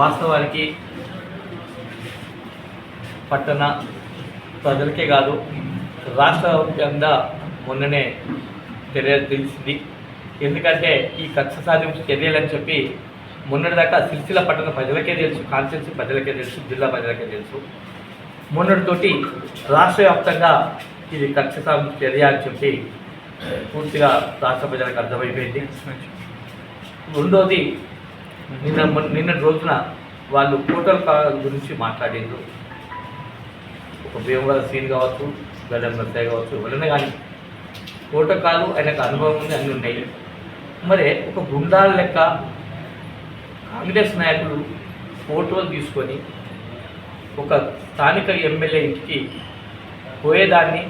వాస్తవానికి పట్టణ ప్రజలకే కాదు రాష్ట్ర వ్యాప్తంగా మొన్ననే తెలియ తెలిసింది. ఎందుకంటే ఈ కక్ష సాధింపు చర్యలని చెప్పి మొన్నటిదాకా సిరిసిల్ల పట్టణ ప్రజలకే తెలుసు కాన్స్టిట్యూన్సీ ప్రజలకే తెలుసు జిల్లా ప్రజలకే తెలుసు. మొన్నటితోటి రాష్ట్ర వ్యాప్తంగా ఇది కక్ష సాధింపు చర్య అని చెప్పి పూర్తిగా రాష్ట్ర ప్రజలకు అర్థమైపోయింది. రెండోది నిన్న నిన్నటి రోజున వాళ్ళు పోటల్ గురించి మాట్లాడిండ్రు. ఒక భీమవర సీన్ కావచ్చు గడ్డం నర్సయ్య కావచ్చు ఎవరైనా కానీ ప్రోటోకాలు ఆయనకు అనుభవం ఉంది అన్నీ ఉన్నాయి. మరి ఒక గుండాల లెక్క కాంగ్రెస్ నాయకులు ఫోటోలు తీసుకొని ఒక స్థానిక ఎమ్మెల్యే ఇంటికి పోయేదాన్ని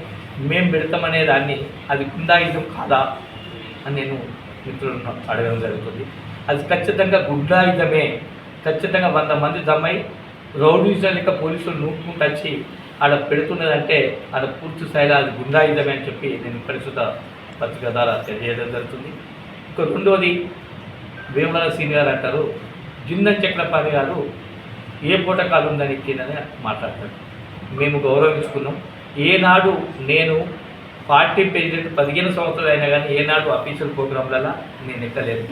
మేము పెడతామనే దాన్ని అది గుండాయుధం కాదా అని నేను మిత్రులను అడగడం జరుగుతుంది. అది ఖచ్చితంగా గుడ్డాయుధమే ఖచ్చితంగా వంద మంది జమ్మై రౌడీజం లెక్క పోలీసులు నూపుకుంటూ వచ్చి ఆడ పెడుతున్నదంటే ఆడ పూర్తి స్థాయిలో అది గుండాయుధమే అని చెప్పి నేను పరిశుద్ధ పత్రిక ద్వారా తెలియజేయడం జరుగుతుంది. ఇక రెండోది భీమవర సీనియర్ అంటారు జిందన్ చక్రపాణి గారు ఏ పూటకాలు ఉందని ఎక్కిందని మాట్లాడతారు. మేము గౌరవించుకున్నాం. ఏనాడు నేను పార్టీ ప్రెసిడెంట్ పదిహేను సంవత్సరాలు అయినా కానీ ఏనాడు అఫీషియల్ ప్రోగ్రాంలలో నేను ఎక్కలేదు.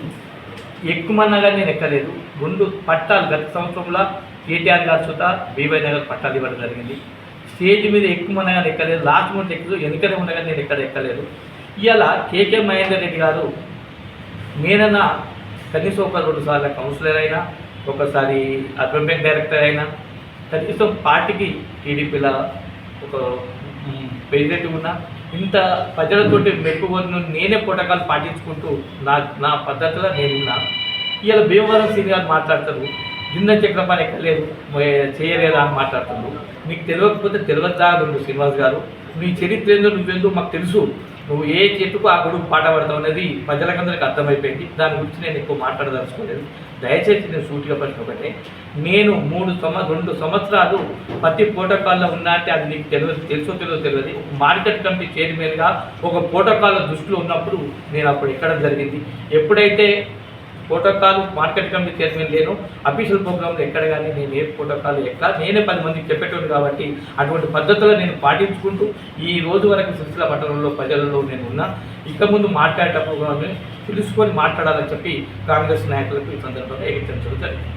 ఎక్కుమన్నా కానీ నేను ఎక్కలేదు ముందు పట్టాలు గత సంవత్సరంలో కేటీఆర్ గారు చూత బీవై నగర్ పట్టాలు ఇవ్వడం జరిగింది. స్టేజ్ మీద ఎక్కుమన్నా కానీ ఎక్కలేదు లాస్ట్ మంత్ ఎక్కువ వెనుకనే ఉండగా నేను ఎక్కడ ఎక్కలేదు ఇవాళ కేకే మహేందర్ రెడ్డి గారు నేనన్నా కనీసం ఒక రెండు సార్లు కౌన్సిలర్ అయినా ఒకసారి అర్బన్ డైరెక్టర్ అయినా కనీసం పార్టీకి టీడీపీలో ఒక ప్రెసిడెంట్ ఉన్నా ఇంత ప్రజలతోటి మెక్కువను నేనే పోటకాలు పాటించుకుంటూ నా నా పద్ధతిలో నేనున్నా. ఇవాళ భీమవరం సీనియర్ మాట్లాడతారు జింద చక్రపాణి ఎక్కలేదు చేయలేదా అని మాట్లాడుతున్నారు నీకు తెలియకపోతే తెలియదా నువ్వు శ్రీనివాస్ గారు. నీ చరిత్ర ఏందో నువ్వేందో మాకు తెలుసు. నువ్వు ఏ చెట్టుకు ఆ గొడుగు పాట పడతావు అనేది ప్రజలకందరికి అర్థమైపోయింది. దాని గురించి నేను ఎక్కువ మాట్లాడదలుచుకోలేదు. దయచేసి నేను సూటిగా ప్రశ్న ఒకటే. నేను మూడు సంవ రెండు సంవత్సరాలు ప్రతి ప్రోటోకాల్లో ఉన్నా అంటే అది నీకు తెలియదు తెలుసో తెలియదు తెలియదు. ఒక మార్కెట్ కమిటీ చైర్మన్గా ఒక ప్రోటోకాల్ దృష్టిలో ఉన్నప్పుడు నేను అప్పుడు ఎక్కడ జరిగింది. ఎప్పుడైతే ప్రోటోకాల్ మార్కెట్ కమిటీ చైర్మన్ లేను. అఫీషియల్ ప్రోగ్రాంలో ఎక్కడ కానీ నేను ఏ ప్రోటోకాల్ ఎక్కడ నేనే పది మందికి చెప్పేటోడు కాబట్టి అటువంటి పద్ధతులు నేను పాటించుకుంటూ ఈ రోజు వరకు సిరిసిల్ల పట్టణంలో ప్రజలలో నేను ఉన్నా. ఇక ముందు మాట్లాడేటప్పుడు కూడా తెలుసుకొని మాట్లాడాలని చెప్పి కాంగ్రెస్ నాయకులకు ఈ సందర్భంగా హెచ్చరించడం జరిగింది.